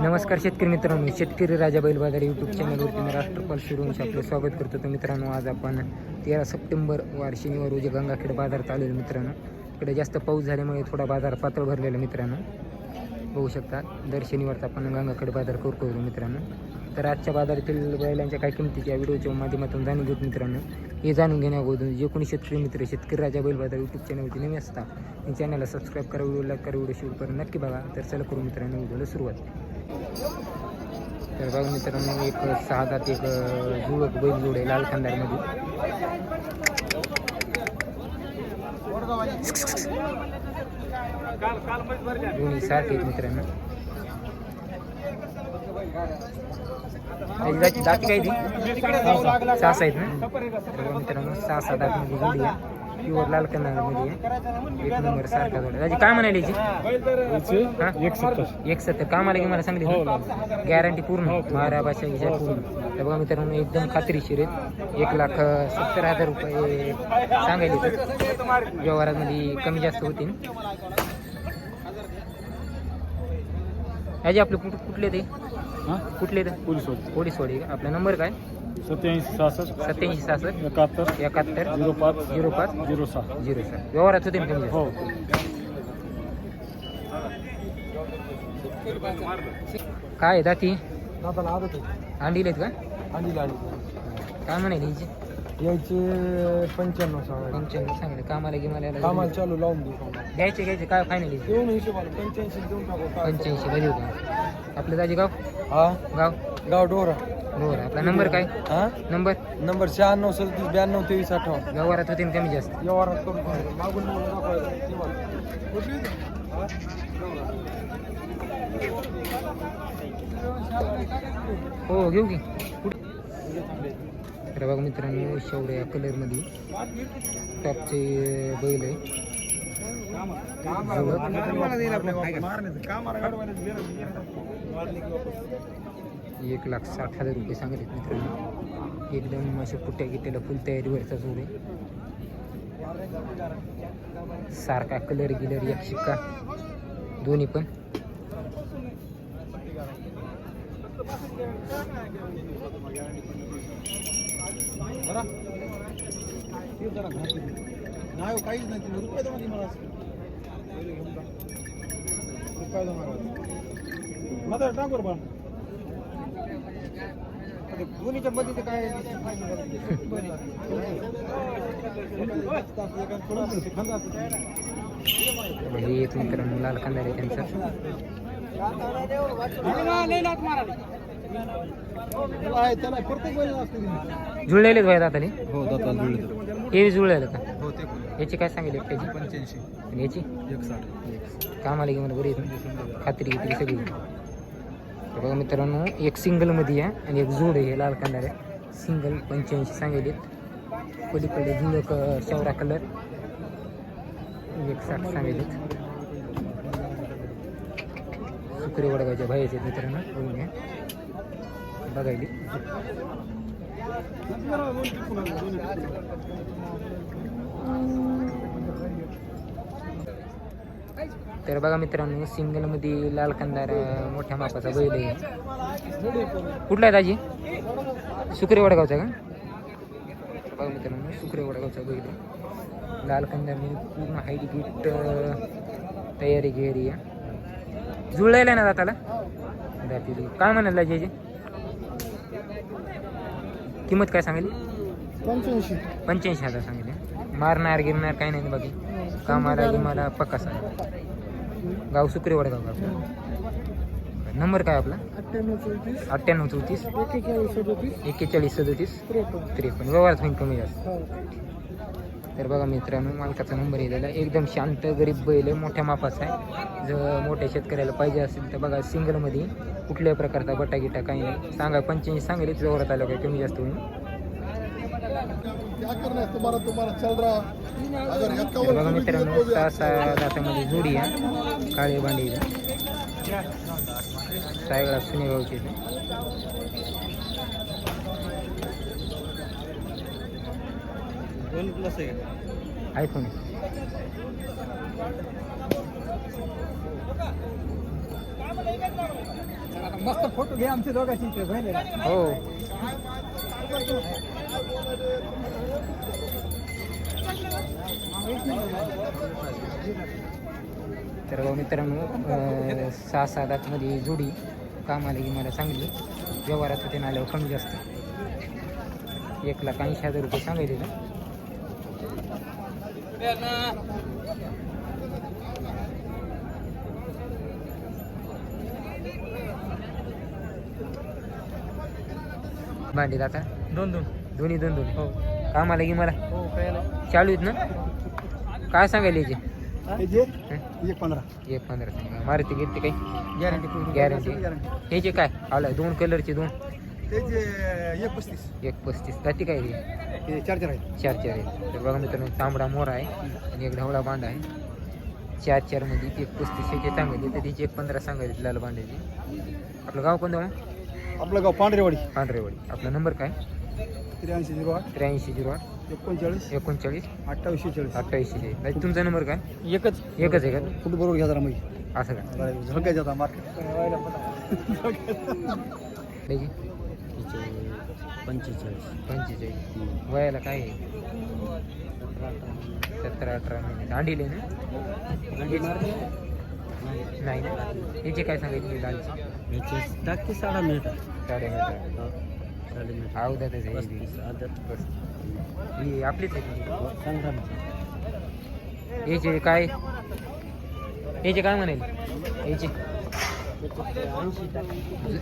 नमस्कार शेतकरी मित्रांनो शेतकरी राजा बैल बाजार यूट्यूब चॅनलवरती मी राष्ट्रपाल शिरोंशी आपलं स्वागत करतो. तर मित्रांनो आज आपण तेरा सप्टेंबर वार शनिवार रोजी गंगाखेड बाजार चालू मित्रांनो. इकडे जास्त पाऊस झाल्यामुळे थोडा बाजार पातळ भरलेला मित्रांनो. बघू शकता दर शनिवारचा आपण गंगाखेड बाजार करतो मित्रांनो. तर आजच्या बाजारातील बैलांच्या काय किमतीच्या या व्हिडिओच्या माध्यमातून जाणून घेत मित्रांनो. हे जाणून घेण्याअगोदर जे कोणी शेतकरी मित्र शेतकरी राजा बैल बाजार यूट्यूब चॅनलवरती नवीन असता चॅनलला सबस्क्राईब करा व्हिडिओ लाईक करा व्हिडिओ शेअर नक्की बघा. तर चला करू मित्रांनो व्हिडिओला सुरुवात. तर बघा मित्रांनो एक सहा दात एक जुळक बैल जोड आहे लाल खांदारमध्ये. दोन्ही सारखे आहेत मित्रांनो. दाती काय ती? सहा आहेत ना? तर मित्रांनो सहा सात सहा दातमध्ये जोडी आहे. प्युअर लाल कलरमध्ये आहे. एक नंबर सारखा जोड त्याची काय म्हणाली याची हा? एक सत्तर एक सत्तर कामाला की मला सांगली गॅरंटी पूर्ण. मारा भाषा विषय पूर्ण. तर बघा मित्रांनो एकदम खात्रीशीर आहेत. एक लाख अं, सत्तर हजार रुपये सांगायले तर व्यवहारामध्ये कमी जास्त होतील. याचे आपले कुठ कुठले ते? हा? कुठले ते? पोलीस होते का आपला नंबर काय? सत्याऐंशी सहासष्ट सत्याऐंशी सहासष्ट एकाहत्तर एकाहत्तर झिरो पाच झिरो पाच झिरो सहा. झिरो सहा. व्यवहारात होते ना हो. काय आहे दाती? दादाला आदत अंडीलेत का? आली आली काय म्हणाली हिची यायचे पंच्याण्णव सांगा पंच्याण्णव सांगले कामाला गिमाला कामाला चालू लावून देऊ द्यायचे घ्यायचे. काय फायनल देऊन हिशोबाने पंच्याऐंशी देऊन टाकू. काय पंच्याऐंशी मध्ये होतं. आपलं दाजी गाव? हा? गाव? गाव डोरा. बरोबर आपला नंबर काय? हा? नंबर? नंबर शहाण्णव सदतीस ब्याण्णव तेवीस अठ्ठावन्न. व्यवहारात होते ना कमी जास्त. व्यवहारात करून ठेवा. मागून मागून दाखवायचं. ते मला. हो घेऊ की. कुठे तर बघा मित्रांनो शेवड्या या कलरमध्ये टॉपचे बैल आहे. एक लाख साठ हजार रुपये सांगितले मित्रांनो. एकदम असे पुट्या गिट्याला फुल तयारीवरचा जोड आहे. सारखा कलर गिलर एक शिक्का. दोन्ही पण. नाही हो, काहीच नाही. तुम्ही रुपये मला. रुपये टाकू बा दोन्हीच्या मध्ये काय हे मित्रांनो लाल खांदार आहे त्यांचा. जुळलेलेच वयात आता हो दाता जुळले हे जुळलेलं का? हो ते याची काय सांगितली त्याची? पंच्याऐंशी. आणि याची? एक साठ कामाला घेऊन बरी आहेत? खात्री गित्री सगळी. बघा मित्रांनो एक सिंगलमध्ये आहे आणि एक जोड आहे लाल कलर आहे. सिंगल पंच्याऐंशी सांगितलेत पलीकडे जुळ शवरा कलर. एक साठ सांगितलेत सुकरे वडगावच्या बाहेरचे आहेत मित्रांनो बघून घ्या. बघायली. तर बघा मित्रांनो सिंगलमध्ये लाल कंदार मोठ्या मापाचा बैल आहे. कुठला आहे दाजी? सुकरे वडगावचा का? तर बघा मित्रांनो सुकरे वडगावचा बैल आहे. लाल कंदारमध्ये पूर्ण हाईट गीट तयारी घेरी आहे. जुळलेला आहे ना दाताला? दाती काय म्हणाल दाजी किंमत काय सांगेल? पंच्याऐंशी. पंच्याऐंशी हजार सांगितले मारणार गिरणार काही नाही बाकी कामाला गिमाला पक्का सांग. गाव सुक्रे वडगाव गाव नंबर काय आपला? अठ्ठ्याण्णव चौतीस. एक्केचाळीस सदतीस. त्रेपन्न. व्यवहारात होईल कमी जास्त. तर बघा मित्रांनो मालकाचा नंबर आहे. एकदम शांत गरीब बैल आहे मोठ्या मापाचा आहे. जर मोठ्या शेतकऱ्याला पाहिजे असेल तर बघा सिंगलमध्ये कुठल्याही प्रकारचा बटा गिटा काही नाही. सांगा पंच्याऐंशी सांगेल व्यवहारात आलं काय कमी जास्त होईल. क्या करना है तुम्हारा तुम्हारा चल रहा अगर बघा मित्रांनो दातामध्ये जोडी आहे काळे बांडीचा सायगडा सुनेगावची आहे. वन प्लस आहे आयफोन मस्त फोटो घे आमचे दोघांची. हो तर मित्रांनो सहा सात आतमध्ये जोडी कामाला की मला सांगली व्यवहारात ते आल्यावर कमी जास्त. एक लाख ऐंशी हजार रुपये सांगायचे का भांडीत आता दोन दोन. दोन्ही दोन दोन. हो. कामाला की मला? हो चालू आहेत ना? काय सांगायला याचे हे? जे? एक पंधरा. एक पंधरा सांगा. मारुती घेते काही? गॅरंटी गॅरंटी ह्याचे काय? आलं दोन कलरचे दोन? त्याचे एक पस्तीस. एक पस्तीस. जाती काय रे हे? चार्जर आहे चार चार आहे तर बघा मित्रांनो तांबडा मोर आहे आणि एक ढवळा बांधा आहे. चार चारमध्ये एक पस्तीस ह्याचे सांगायचे तर त्याची एक पंधरा सांगायचे लाल बांधायची. आपलं गाव कोणतं मग आपलं गाव पांढरेवाडी. पांढरेवाडी. आपला नंबर काय? त्र्याऐंशी झिरो आठ. त्र्याऐंशी झिरो आठ. एकोणचाळीस. एकोणचाळीस. अठ्ठावीसशे चाळीस. अठ्ठ्याऐंशी आहे तुमचा नंबर काय? एकच. एकच आहे का? फुट बरोबर घ्या जरा मग. असं का? झोक्याचा आता मार्केट. पंचेचाळीस. पंचेचाळीस. वयाला काय आहे? सतरा अठरा महिने. दांडीले ना? नाही ना? याचे काय सांगायचे? दांडीचे. टाकी साडा मिनिट साडे मिनिट अवधातच आहे ही. ही आपलीच आहे याचे काय? याचे काय म्हणाल? याचे?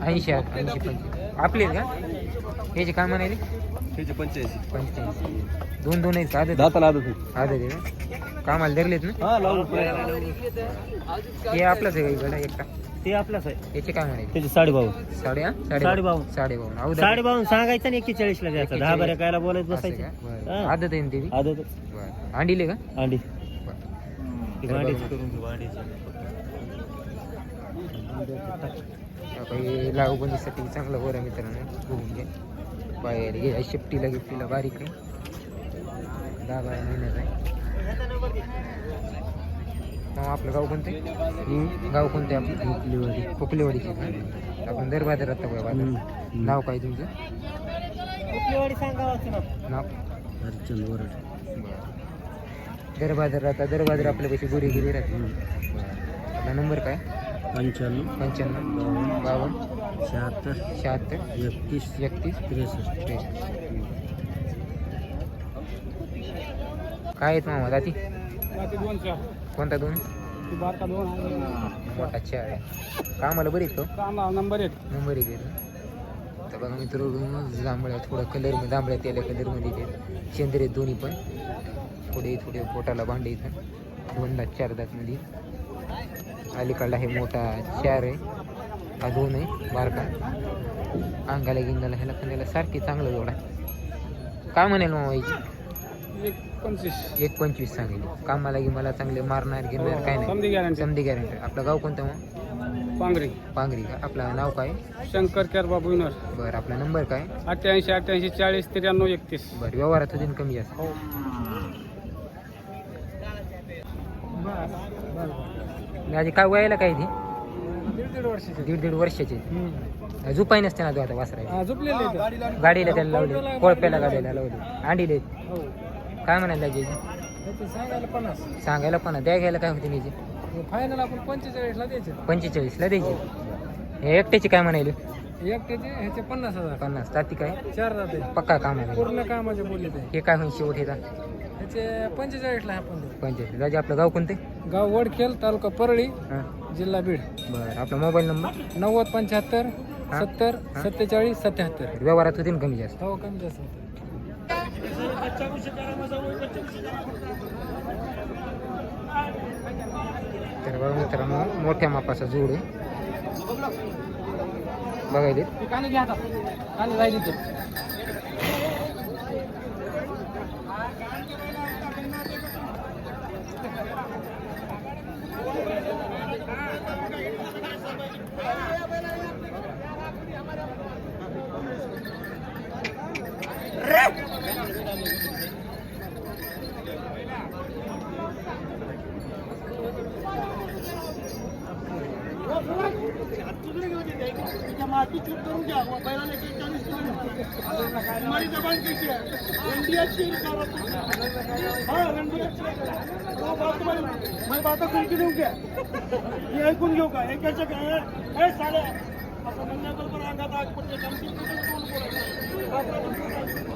ऐंशी ऐंशी पंचवीस. आपले आहेत का? याचे काय म्हणाले? त्याचे पंच्याऐंशी. पंच्याऐंशी. दोन दोन आहेत आदत. दाताला आदत आदत आहे का? कामाला धरलेत ना? हा हे आपलंच आहे का इकडं एकटा? ते आपलाच आहे याचे काय म्हणाले त्याचे साडेबाऊ साडे? साडेबावन्न. साडेबावन्न अवधात साडेबावन्न सांगायचं आणि एक्केचाळीस ला द्यायचं दहा बारा कायला बोलायचं असं बसायचं? बरं. हा. आदत आहे ना ते बी? आदत बरं अंडीले का अंडी बरं. ती. करून घेऊ लागवणीसाठी चांगलं आहे मित्रांनो बघून घ्या बाहेर घे शिफ्टीला गिफ्टीला बारीक आहे दहा बारा महिन्याचा आहे आपलं गाव कोणतं? आहे? गाव कोणतं आहे आपलं? खोकलेवाडी खोकलेवाडीचे का? आपण दर बाजारात बाजार. नाव काय तुमचं? नाव. हरचंद वरड बरं. दर बाजार राहता दर बाजार आपल्यापाशी गुरी गिरी राहते आपला नंबर काय? पंच्याण्णव. पंच्याण्णव. बावन्न. शहात्तर. शहात्तर. एकतीस. एकतीस. त्रेसष्ट. त्रेसष्ट. काय आहेत मामा दाती? दोन चार कोणता दोन? बारका दोन मोठा चार आहे. कामाला बरी तो नंबर एक. नंबर एक तर बघा मित्र जांभळ्या थोडं कलर जांभळ्या तेल्या कलरमध्ये ते शेंद्रे आहेत दोन्ही पण. थोडे थोडे पोटाला भांडे इथं दोन दात चार दातमध्ये अलीकडला हे मोठा चार आहे. हा दोन आहे बारका. अंगाला गिंगाला ह्याला खाण्याला सारखी चांगलं जोडा. काय म्हणेल मामा याची एक पंचवीस एक पंचवीस सांगेल कामाला की मला चांगले मारणार घेणार काय नाही. समधी गॅरंटी समधी गॅरंटी आपलं गाव कोणतं मग? पांगरी. पांगरी का? आपलं नाव काय? शंकर केरबा बुईनर बरं आपला नंबर काय? अठ्ठ्याऐंशी अठ्ठ्याऐंशी चाळीस त्र्याण्णव एकतीस. बरं व्यवहारात होतील कमी जास्त. हो. माझी काय वयाला काय ती? दीड दीड वर्षाचे. दीड दीड वर्षाची झुपाई नसते ना तो आता वासरा झोपलेले गाडीला त्याला लावले. कोळप्याला गाडीला लावले. अंडीले हो. काय म्हणायला त्याचे सांगायला पन्नास. सांगायला पण द्या घ्यायला काय होते त्याची फायनल आपण पंचेचाळीसला द्यायचे. पंचेचाळीसला द्यायची. हे एकट्याची काय म्हणायले? एकट्याचे ह्याचे पन्नास हजार. पन्नास. ताती काय? चार जाते पक्का कामाला पूर्ण कामाचे बोलले ते हे काय होईल शेवट हे ह्याचे पंचेचाळीसला आपण देऊ. पंचायत राजा आपलं गाव कोणतं? गाव वडखेल तालुका परळी हां. जिल्हा बीड. बरं. आपला मोबाईल नंबर? नव्वद पंच्याहत्तर. सत्तर. सत्तेचाळीस सत्याहत्तर. व्यवहारात होतील कमी जास्त? हो कमी जास्त. तर बघा मित्रांनो मोठ्या मापाचा जोड आहे. बघायले कांदे घ्या. आता कांदे राहिली तर त्या माती चूक करून घ्या बैलाला एक जबान हा देऊ घ्या. हे ऐकून घेऊ का? एकाच्या काय हे साड्या असं म्हणण्याबरोबर अंगात आग पडते.